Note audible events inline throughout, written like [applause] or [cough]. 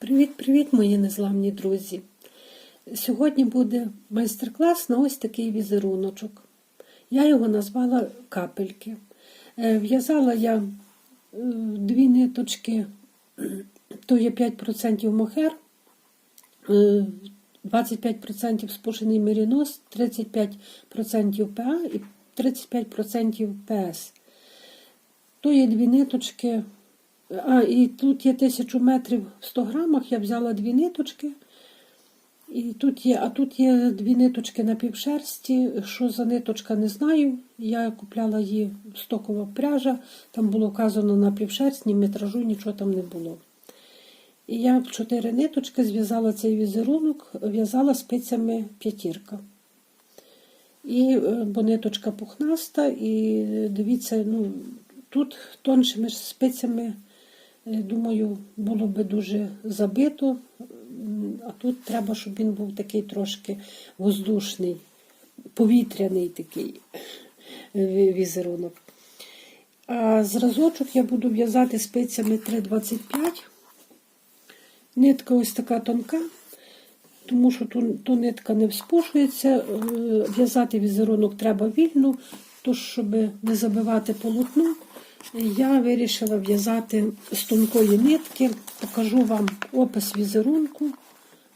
Привіт-привіт, мої незламні друзі! Сьогодні буде майстер-клас на ось такий візеруночок. Я його назвала капельки. Е, В'язала я е, дві ниточки, [clears throat] то є 5% мохер, е, 25% спушений мерінос, 35% ПА і 35% ПС. То є дві ниточки. А, і тут є 1000 метрів в 100 грамах. Я взяла дві ниточки. І тут є, а тут є дві ниточки на півшерсті. Що за ниточка, не знаю. Я купляла її стокова пряжа. Там було вказано на півшерсть, ні метражу, нічого там не було. І я в чотири ниточки зв'язала цей візерунок, в'язала спицями п'ятірка. І е, бо ниточка пухнаста, і дивіться, ну, тут тоншими спицями, думаю, було би дуже забито, а тут треба, щоб він був такий трошки воздушний, повітряний такий візерунок. А зразочок я буду в'язати спицями 3,25. Нитка ось така тонка, тому що то, то нитка не вспушується. Е, В'язати візерунок треба вільно, тож, щоб не забивати полотно, я вирішила в'язати з тонкої нитки. Покажу вам опис візерунку.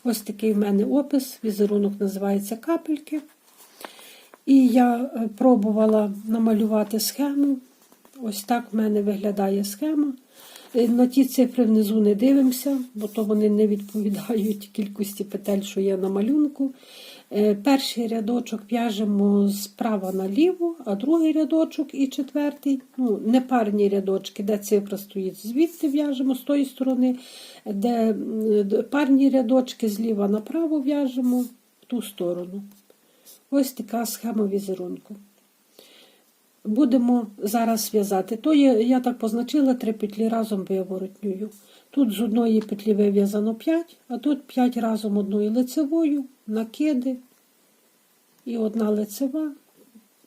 Ось такий в мене опис. Візерунок називається капельки. І я е, пробувала намалювати схему. Ось так в мене виглядає схема. Е, На ті цифри внизу не дивимося, бо то вони не відповідають кількості петель, що є на малюнку. Е, Перший рядочок в'яжемо справа наліво, а другий рядочок і четвертий, ну, не парні рядочки, де цифра стоїть, звідти в'яжемо з тої сторони, де парні рядочки зліва направо в'яжемо в ту сторону. Ось така схема візерунку. Будемо зараз в'язати. То є, я так позначила три петлі разом виворотньою. Тут з одної петлі вив'язано 5, а тут 5 разом одною лицевою, накиди і одна лицева.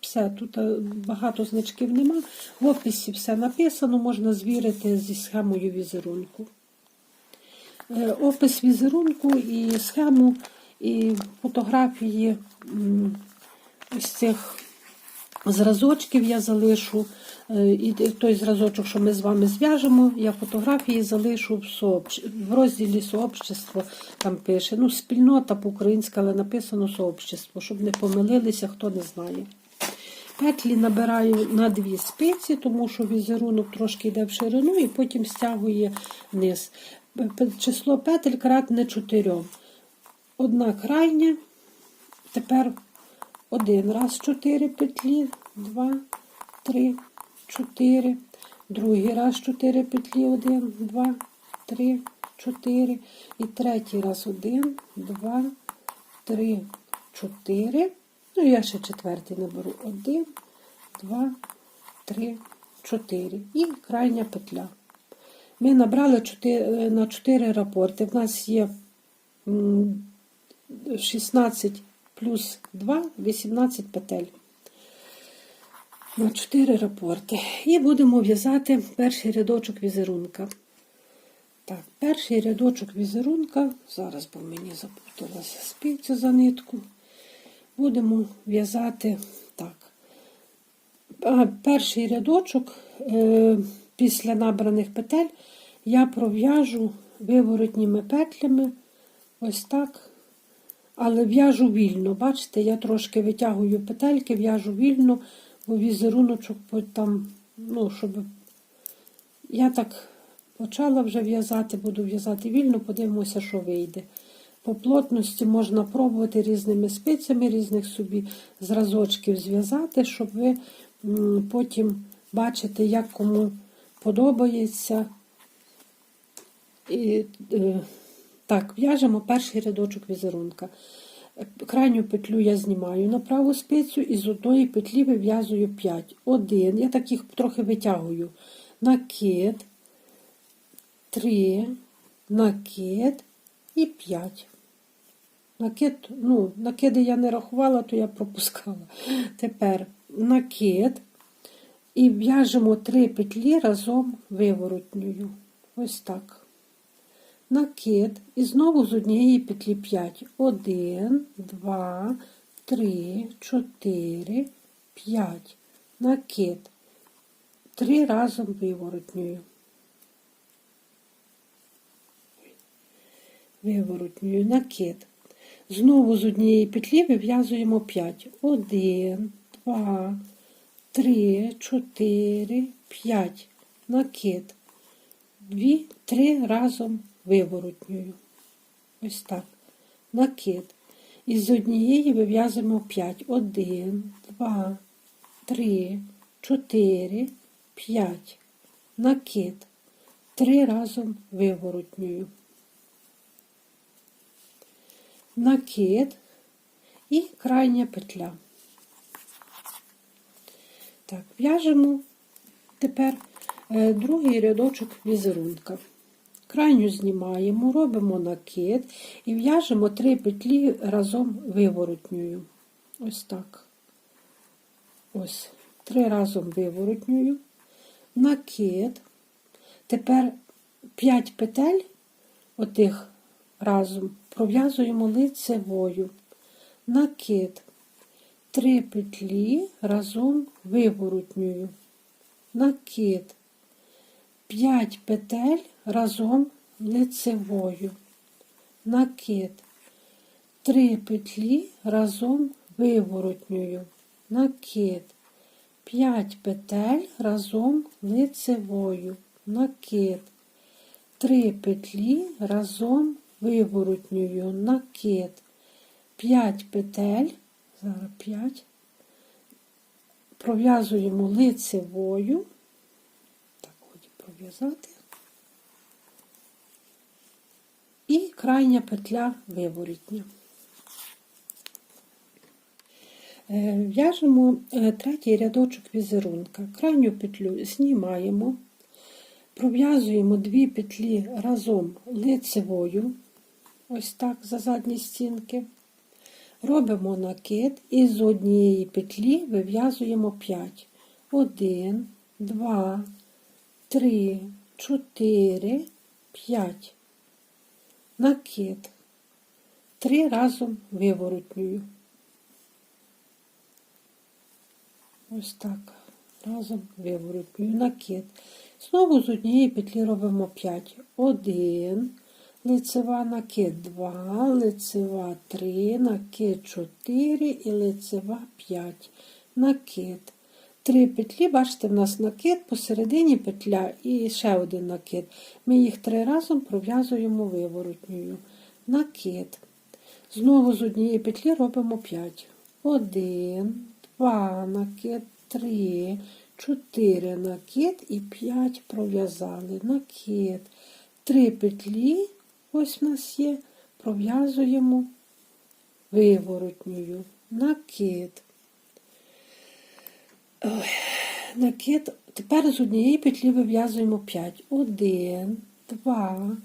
Все, тут е, багато значків нема. В описі все написано, можна звірити зі схемою візерунку. Е, Опис візерунку і схему, і фотографії ось цих зразочків я залишу. Е, І той зразочок, що ми з вами зв'яжемо, я фотографії залишу в, сообщ- в розділі сообщество, там пише. Ну, спільнота по-українськи, але написано сообщество, щоб не помилилися, хто не знає. Петлі набираю на дві спиці, тому що візерунок трошки йде в ширину і потім стягує вниз. Число петель кратне 4. Одна крайня. Тепер один раз 4 петлі, два, три, чотири. Другий раз 4 петлі, один, два, три, чотири. І третій раз один, два, три, чотири. Ну, я ще четвертий наберу. Один, два, три, чотири. І крайня петля. Ми набрали 4, на 4 рапорти. В нас є м, 16 плюс 2, 18 петель. На 4 рапорти. І будемо в'язати перший рядочок візерунка. Так, перший рядочок візерунка. Зараз, бо мені запуталася спиця за нитку. Будемо в'язати так. Перший рядочок е, після набраних петель я пров'яжу виворотніми петлями. Ось так. Але в'яжу вільно. Бачите, я трошки витягую петельки, в'яжу вільно, бо візеруночок там, ну, щоб. Я так почала вже в'язати, буду в'язати вільно, подивимося, що вийде. По плотності можна пробувати різними спицями, різних собі зразочків зв'язати, щоб ви потім бачите, як кому подобається. І, е, так, в'яжемо перший рядочок візерунка. Крайню петлю я знімаю на праву спицю і з одної петлі вив'язую 5. Один, я так їх трохи витягую. Накид, 3, накид і 5. Накид, ну, накиди я не рахувала, то я пропускала. Тепер накид і в'яжемо 3 петлі разом виворотньою. Ось так. Накид і знову з однієї петлі 5. 1, 2, 3, 4, 5. Накид. Три разом виворотнюю. Виворотнюю накид. Знову з однієї петлі вив'язуємо 5. 1, 2, 3, 4, 5. Накид. Дві, три разом виворотнюю. Ось так. Накид. І з однієї вив'язуємо 5. 1, 2, 3, 4, 5. Накид. Три разом виворотнюю. Накид і крайня петля. Так, в'яжемо тепер е, другий рядочок візерунка. Крайню знімаємо, робимо накид і в'яжемо три петлі разом виворотньою. Ось так. Ось, три разом виворотньою. Накид. Тепер 5 петель отих разом пров'язуємо лицевою. Накид. Три петлі разом виворотньою. Накид. 5 петель разом лицевою. Накид. 3 петлі разом виворотньою. Накид. 5 петель разом лицевою. Накид. 3 петлі разом виворотньою. Накид. 5 петель. Зараз 5. Пров'язуємо лицевою. Так. І крайня петля виворітня. Е, В'яжемо е, третій рядочок візерунка. Крайню петлю знімаємо, пров'язуємо дві петлі разом лицевою, ось так за задні стінки. Робимо накид і з однієї петлі вив'язуємо 5. 1, 2, 3, 4, 5. Накид. Три разом виворотнюю. Ось так. Разом виворотнюю. Накид. Знову з однієї петлі робимо 5. 1, лицева накид 2, лицева 3, накид 4 і лицева 5. Накид. Три петлі, бачите, в нас накид, посередині петля і ще один накид. Ми їх три разом пров'язуємо виворотньою. Накид. Знову з однієї петлі робимо 5. 1, 2, накид, 3, 4 накид і 5 пров'язали. Накид. Три петлі, ось у нас є, пров'язуємо виворотньою. Накид. Ой, накид. Тепер з однієї петлі вив'язуємо 5. 1, 2,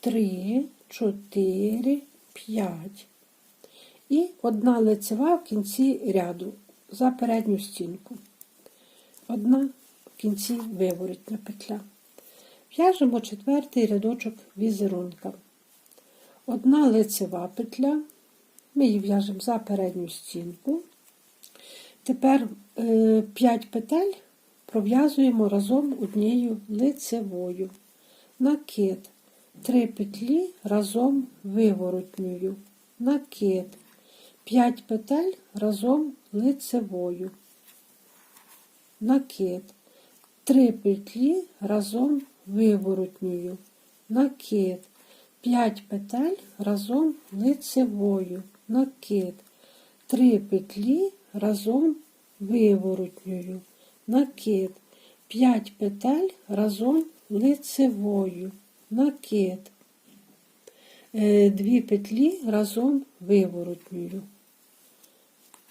3, 4, 5. І одна лицева в кінці ряду за передню стінку. Одна в кінці виворотня петля. В'яжемо четвертий рядочок візерунка. Одна лицева петля. Ми її в'яжемо за передню стінку. Тепер 5 петель пров'язуємо разом однією лицевою. Накид. 3 петлі разом виворотньою. Накид. 5 петель разом лицевою. Накид. 3 петлі разом виворотньою. Накид. 5 петель разом лицевою. Накид. 3 петлі разом виворотньою. Накид. 5 петель разом лицевою. Накид. 2 петлі разом виворотньою.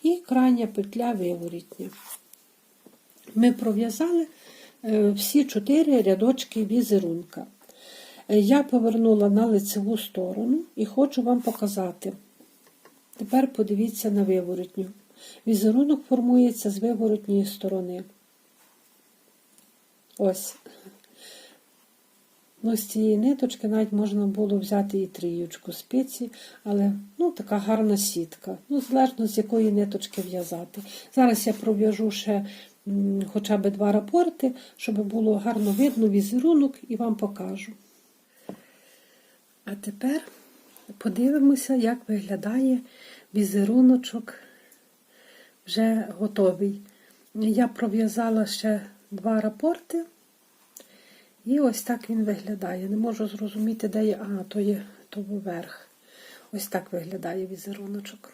І крайня петля виворотня. Ми пров'язали е, всі 4 рядочки візерунка. Е, Я повернула на лицеву сторону і хочу вам показати. Тепер подивіться на виворотню. Візерунок формується з виворотньої сторони. Ось. Ну, з цієї ниточки навіть можна було взяти і трієчку спиці, але ну, така гарна сітка. Ну, залежно з якої ниточки в'язати. Зараз я пров'яжу ще хоча б два рапорти, щоб було гарно видно візерунок і вам покажу. А тепер подивимося, як виглядає візеруночок вже готовий. Я пров'язала ще два рапорти. І ось так він виглядає. Не можу зрозуміти, де є. А, то є то вверх. Ось так виглядає візеруночок.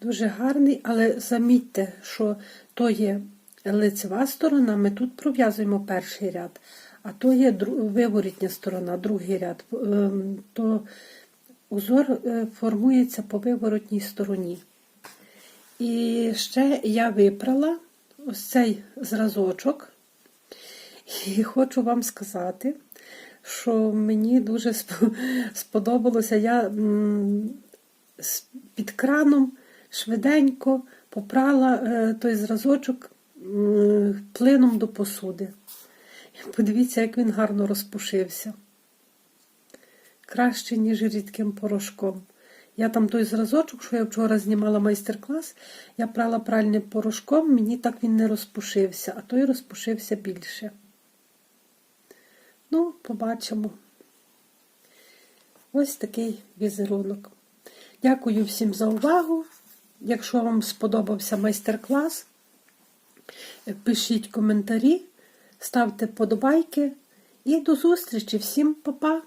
Дуже гарний, але замітьте, що то є лицева сторона, ми тут пров'язуємо перший ряд, а то є виворітня сторона, другий ряд. Ем, То узор е, формується по виворотній стороні. І ще я випрала ось цей зразочок. І хочу вам сказати, що мені дуже сподобалося. Я під краном швиденько попрала е, той зразочок плином до посуди. Подивіться, як він гарно розпушився. Краще, ніж рідким порошком. Я там той зразочок, що я вчора знімала майстер-клас, я прала пральним порошком, мені так він не розпушився, а той розпушився більше. Ну, побачимо. Ось такий візерунок. Дякую всім за увагу. Якщо вам сподобався майстер-клас, пишіть коментарі, ставте подобайки і до зустрічі. Всім па-па!